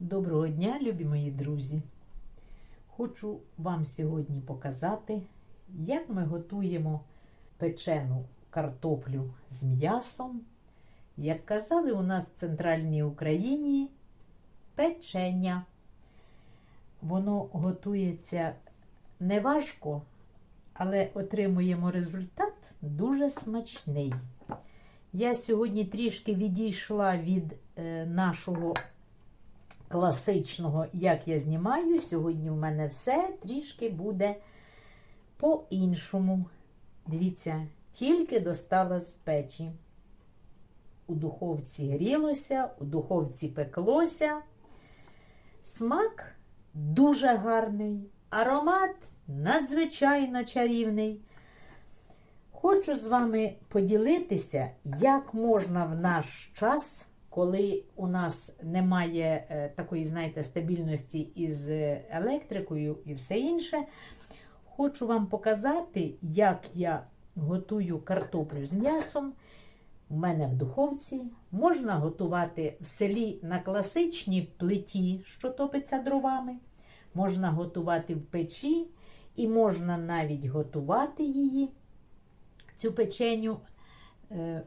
Доброго дня, любі мої друзі! Хочу вам сьогодні показати, як ми готуємо печену картоплю з м'ясом. Як казали у нас в центральній Україні печення. Воно готується неважко, але отримуємо результат дуже смачний. Я сьогодні трішки відійшла від е, нашого класичного, як я знімаю. Сьогодні в мене все трішки буде по-іншому. Дивіться, тільки достала з печі. У духовці грілося, у духовці пеклося. Смак дуже гарний, аромат надзвичайно чарівний. Хочу з вами поділитися, як можна в наш час, коли у нас немає е, такої, знаєте, стабільності із електрикою і все інше. Хочу вам показати, як я готую картоплю з м'ясом. У мене в духовці можна готувати в селі на класичній плиті, що топиться дровами. Можна готувати в печі, і можна навіть готувати її, цю печеню е,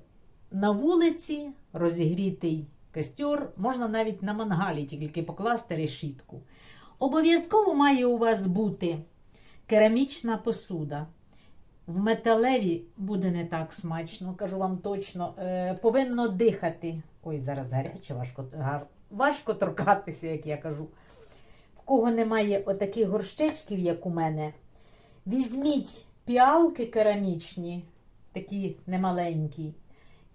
на вулиці, розігрітий костер, можна навіть на мангалі тільки покласти решітку. Обов'язково має у вас бути керамічна посуда. В металеві буде не так смачно, кажу вам точно. Е, повинно дихати. Ой, зараз гаряче, важко, гар, важко торкатися, як я кажу. В кого немає отаких горщечків, як у мене, візьміть піалки керамічні, такі немаленькі,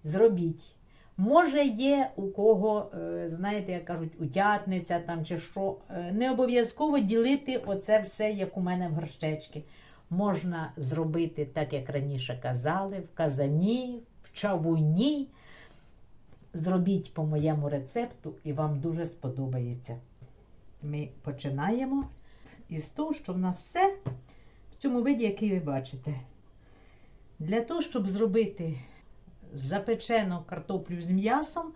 зробіть. Може, є у кого, е, знаєте, як кажуть, утятниця там чи що. Е, Не обов'язково ділити оце все, як у мене в горщечки. Можна зробити так, як раніше казали, в казані, в чавуні. Зробіть по моєму рецепту, і вам дуже сподобається. Ми починаємо із того, що в нас все в цьому виді, який ви бачите. Для того, щоб зробити запечену картоплю з м'ясом,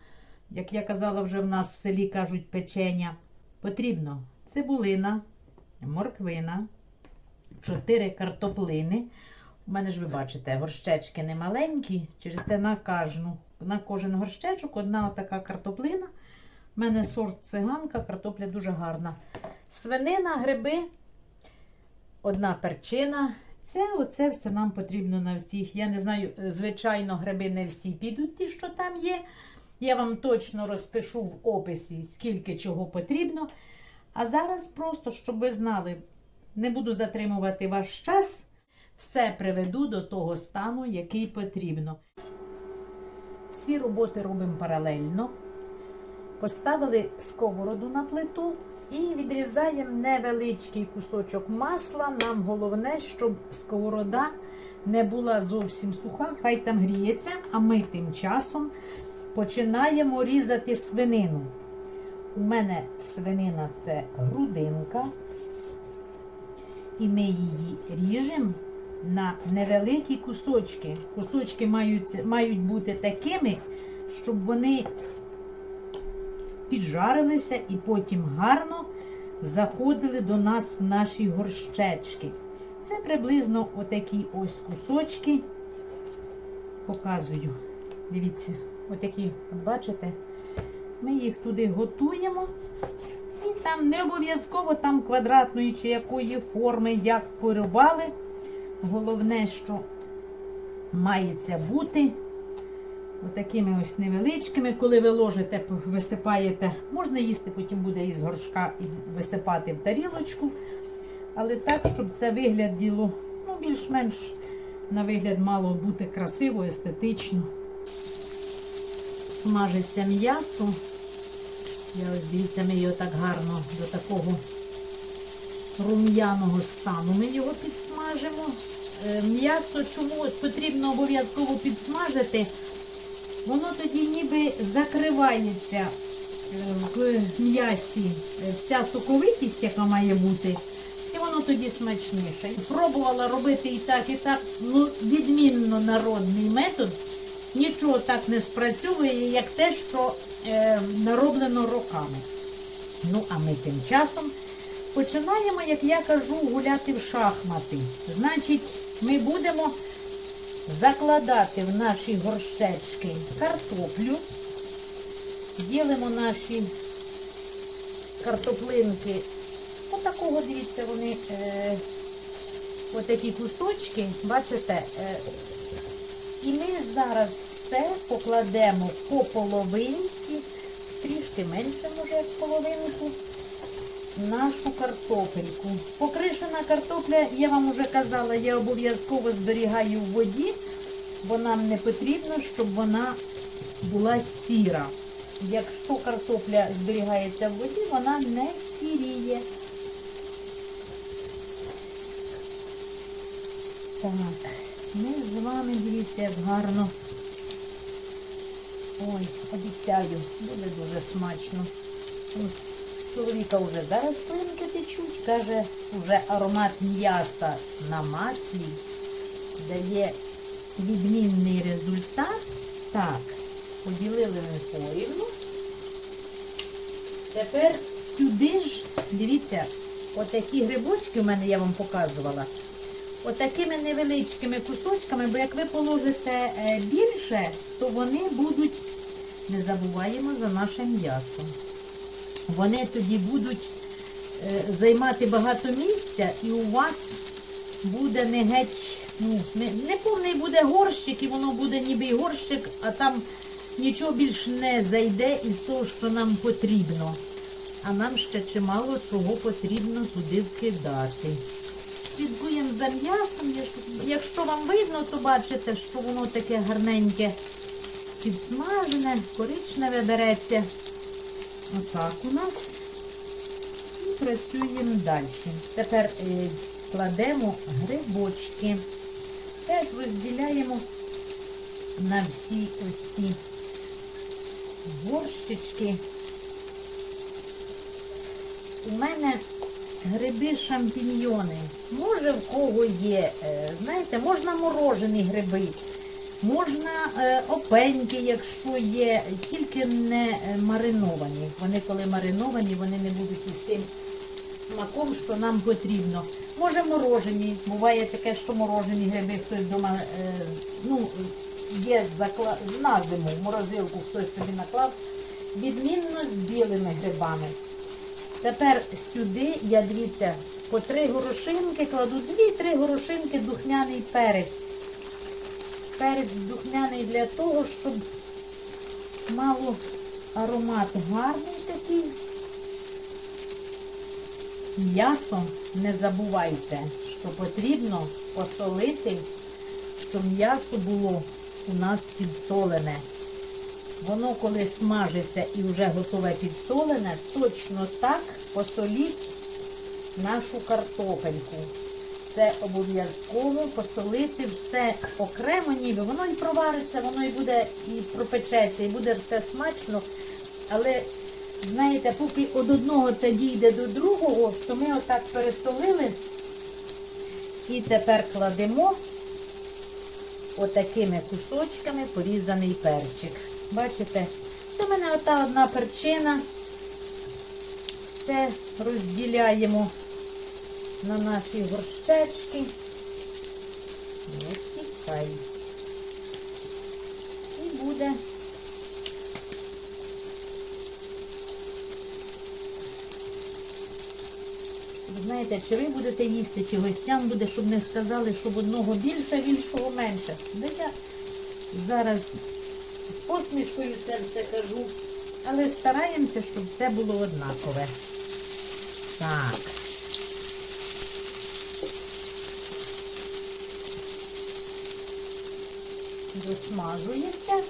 як я казала, вже в нас в селі кажуть печення, потрібно цибулина, морквина, 4 картоплини. У мене ж ви бачите, горщечки не маленькі, через те на кожну, на кожен горщечок одна така картоплина. У мене сорт циганка, картопля дуже гарна. Свинина, гриби, одна перчина. Це оце все нам потрібно на всіх. Я не знаю, звичайно, гриби не всі підуть, ті, що там є. Я вам точно розпишу в описі, скільки чого потрібно. А зараз просто, щоб ви знали, не буду затримувати ваш час, все приведу до того стану, який потрібно. Всі роботи робимо паралельно. Поставили сковороду на плиту і відрізаємо невеличкий кусочок масла. Нам головне, щоб сковорода не була зовсім суха, хай там гріється, а ми тим часом починаємо різати свинину. У мене свинина це грудинка, і ми її ріжемо на невеликі кусочки. Кусочки мають, мають бути такими, щоб вони піджарилися і потім гарно заходили до нас в наші горщечки. Це приблизно отакі ось кусочки. Показую. Дивіться, отакі, от бачите, ми їх туди готуємо. І там не обов'язково там квадратної чи якої форми, як порубали. Головне, що мається бути отакими ось невеличкими. Коли ви ложите, висипаєте, можна їсти, потім буде із горшка і висипати в тарілочку. Але так, щоб це вигляд діло, ну, більш-менш на вигляд мало бути красиво, естетично. Смажиться м'ясо. Я ось дивіться, ми його так гарно до такого рум'яного стану. Ми його підсмажимо. Е, М'ясо чому потрібно обов'язково підсмажити? Воно тоді ніби закривається е, в м'ясі е, вся соковитість, яка має бути, і воно тоді смачніше. Пробувала робити і так, і так. Ну, відмінно народний метод. Нічого так не спрацьовує, як те, що е, нароблено роками. Ну, а ми тим часом починаємо, як я кажу, гуляти в шахмати. Значить, ми будемо закладати в наші горщечки картоплю. Ділимо наші картоплинки. Отакого, дивіться, вони е, отакі кусочки, бачите? Е, і ми зараз все покладемо по половинці, трішки менше, може, як половинку, нашу картопельку. Покришена картопля, я вам вже казала, я обов'язково зберігаю в воді, бо нам не потрібно, щоб вона була сіра. Якщо картопля зберігається в воді, вона не сіріє. Так, ми з вами, дивіться, як гарно. Ой, обіцяю, буде дуже смачно. Ось, Чоловіка вже зараз слинки течуть, каже, вже аромат м'яса на маслі дає відмінний результат. Так, поділили ми порівну. Тепер сюди ж, дивіться, отакі грибочки в мене я вам показувала. Отакими невеличкими кусочками, бо як ви положите е, більше, то вони будуть, не забуваємо за наше м'ясо. Вони тоді будуть е, займати багато місця і у вас буде не геть, ну, не, не повний буде горщик, і воно буде ніби й горщик, а там нічого більш не зайде із того, що нам потрібно. А нам ще чимало чого потрібно туди вкидати. Слідкуємо за м'ясом. Якщо вам видно, то бачите, що воно таке гарненьке підсмажене, коричневе береться. Отак у нас. І працюємо далі. Тепер е, кладемо грибочки. Теж розділяємо на всі оці горщички. У мене гриби шампіньйони. Може в кого є, е, знаєте, можна морожені гриби, можна е, опеньки, якщо є, тільки не е, мариновані. Вони коли мариновані, вони не будуть із тим смаком, що нам потрібно. Може морожені, буває таке, що морожені гриби хтось вдома, е, ну, є закла... на зиму, в морозилку хтось собі наклав, відмінно з білими грибами. Тепер сюди я, дивіться, по три горошинки кладу, дві-три горошинки духмяний перець. Перець духмяний для того, щоб мало аромат гарний такий. М'ясо не забувайте, що потрібно посолити, щоб м'ясо було у нас підсолене. Воно, коли смажиться і вже готове підсолене, точно так посоліть нашу картопельку. Це обов'язково посолити все окремо, ніби воно і провариться, воно і буде і пропечеться, і буде все смачно. Але, знаєте, поки від одного та дійде до другого, то ми отак пересолили і тепер кладемо отакими кусочками порізаний перчик. Бачите, це в мене ота одна перчина. Все розділяємо на наші горщечки. Не тікай. І буде. Ви знаєте, чи ви будете їсти, чи гостям буде, щоб не сказали, щоб одного більше, іншого менше. Де я зараз з посмішкою це все кажу, але стараємося, щоб все було однакове. Так. Досмажується.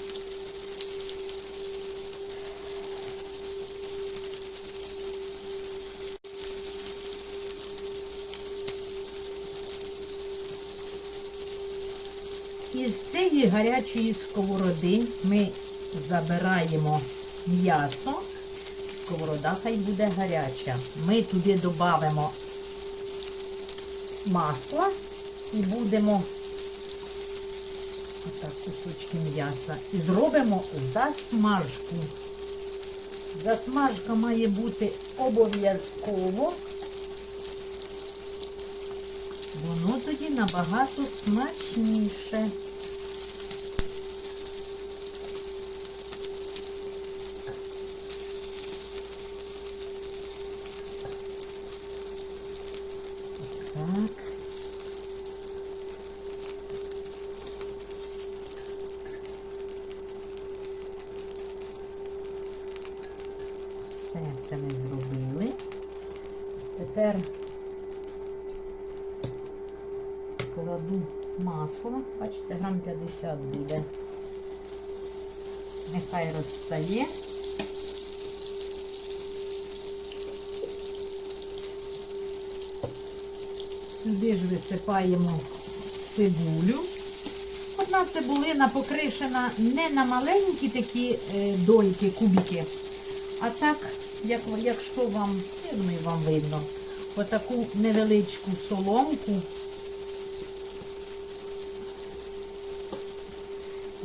Із цієї гарячої сковороди ми забираємо м'ясо. Сковорода хай буде гаряча. Ми туди додамо масла і будемо отак кусочки м'яса. І зробимо засмажку. Засмажка має бути обов'язково. Воно тоді набагато смачніше. Так. Все це ми зробили. Тепер кладу масло. Бачите, грам 50 буде. Нехай розстає. Сюди ж висипаємо цибулю. Одна цибулина покришена не на маленькі такі е, дольки, кубики, а так, як, якщо вам, я думаю, вам видно, отаку невеличку соломку.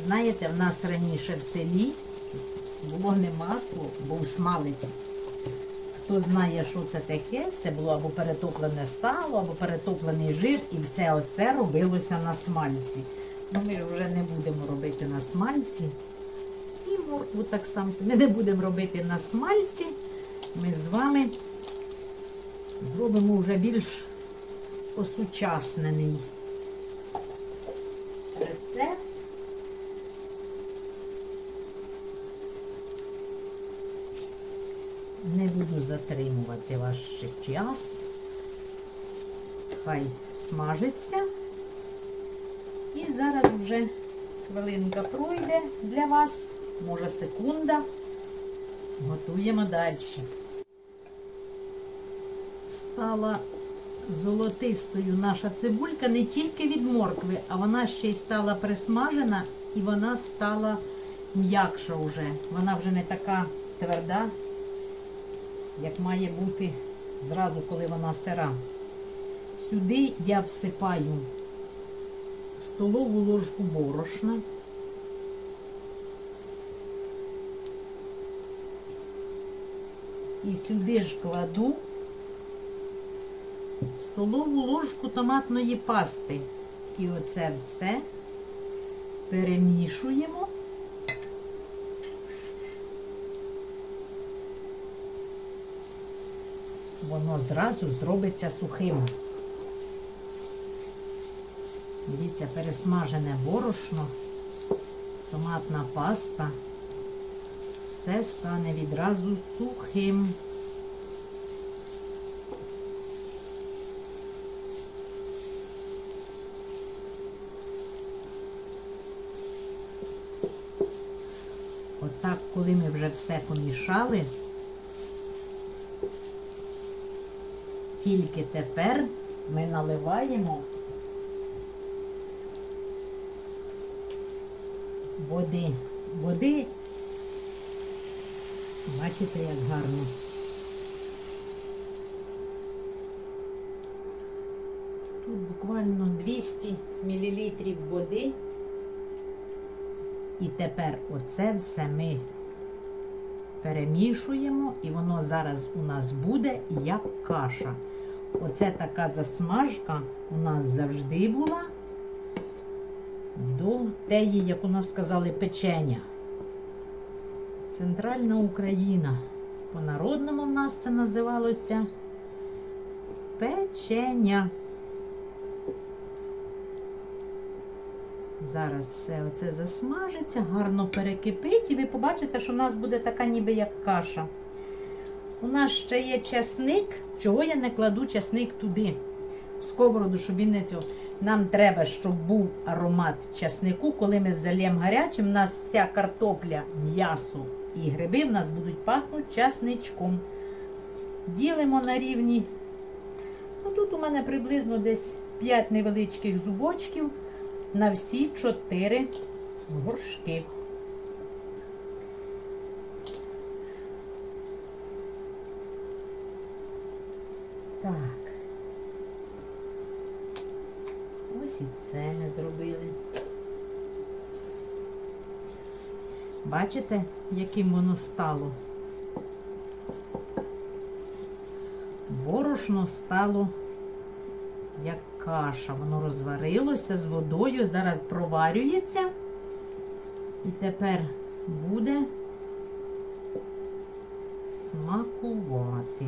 Знаєте, в нас раніше в селі було не масло, був смалець. Хто знає, що це таке, це було або перетоплене сало, або перетоплений жир, і все оце робилося на смальці. Ну, ми вже не будемо робити на смальці. І моркву так само. Ми не будемо робити на смальці. Ми з вами зробимо вже більш осучаснений рецепт. Не буду затримувати ваш час. Хай смажиться. І зараз вже хвилинка пройде для вас, може секунда. Готуємо далі. Стала золотистою наша цибулька не тільки від моркви, а вона ще й стала присмажена і вона стала м'якша вже. Вона вже не така тверда, як має бути зразу, коли вона сира. Сюди я всипаю столову ложку борошна. І сюди ж кладу столову ложку томатної пасти. І оце все перемішуємо. Воно зразу зробиться сухим. Дивіться, пересмажене борошно, томатна паста. Все стане відразу сухим. Отак, коли ми вже все помішали, тільки тепер ми наливаємо води. Води, бачите, як гарно. Тут буквально 200 мл води. І тепер оце все ми перемішуємо, і воно зараз у нас буде як каша. Оце така засмажка у нас завжди була до теї, як у нас сказали, печення. Центральна Україна. По-народному в нас це називалося печення. Зараз все оце засмажиться, гарно перекипить, і ви побачите, що у нас буде така ніби як каша. У нас ще є часник. Чого я не кладу часник туди, в сковороду, щоб він не цього. Нам треба, щоб був аромат часнику. Коли ми залємо гарячим, у нас вся картопля, м'ясо і гриби в нас будуть пахнути часничком. Ділимо на рівні. Ну, Тут у мене приблизно десь 5 невеличких зубочків на всі 4 горшки. Так. Ось і це ми зробили. Бачите, яким воно стало? Борошно стало як каша. Воно розварилося з водою, зараз проварюється. І тепер буде смакувати.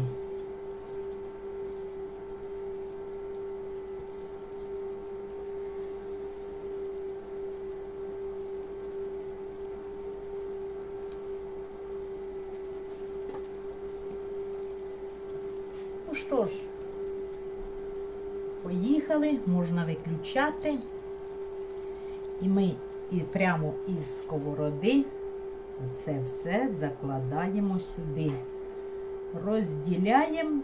Що ж, поїхали, можна виключати. І ми і прямо із сковороди це все закладаємо сюди. Розділяємо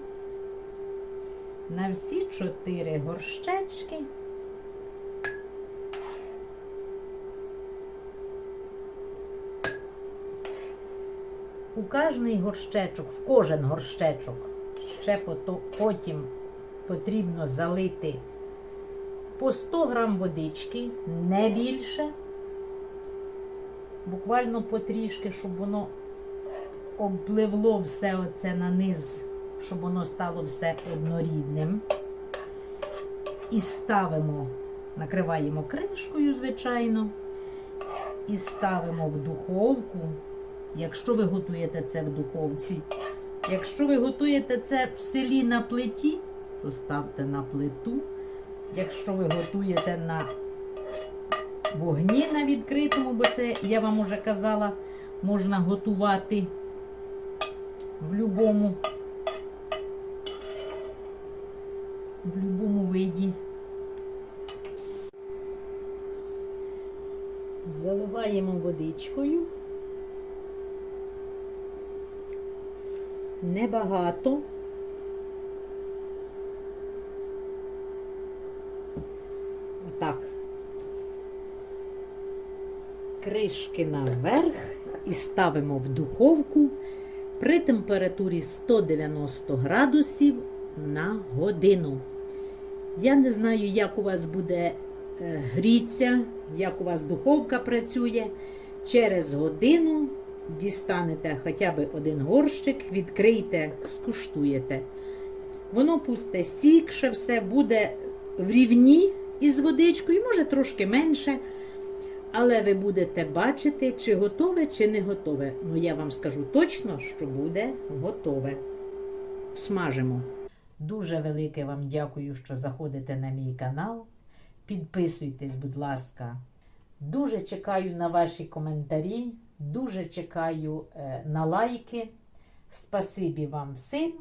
на всі чотири горщечки. У кожний горщечок, в кожен горщечок ще потім потрібно залити по 100 грам водички, не більше. Буквально потрішки, щоб воно обпливло все оце на низ, щоб воно стало все однорідним. І ставимо, накриваємо кришкою, звичайно, і ставимо в духовку. Якщо ви готуєте це в духовці, якщо ви готуєте це в селі на плиті, то ставте на плиту. Якщо ви готуєте на вогні на відкритому, бо це, я вам уже казала, можна готувати в будь-якому в будь-якому виді. Заливаємо водичкою. Небагато. Отак. Кришки наверх і ставимо в духовку при температурі 190 градусів на годину. Я не знаю, як у вас буде е, гріться, як у вас духовка працює. Через годину дістанете хоча б один горщик, відкрийте, скуштуєте. Воно пусте сік, ще все буде в рівні із водичкою, може трошки менше. Але ви будете бачити, чи готове, чи не готове. Ну, я вам скажу точно, що буде готове. Смажимо. Дуже велике вам дякую, що заходите на мій канал. Підписуйтесь, будь ласка. Дуже чекаю на ваші коментарі, дуже чекаю е, на лайки. Спасибі вам всім.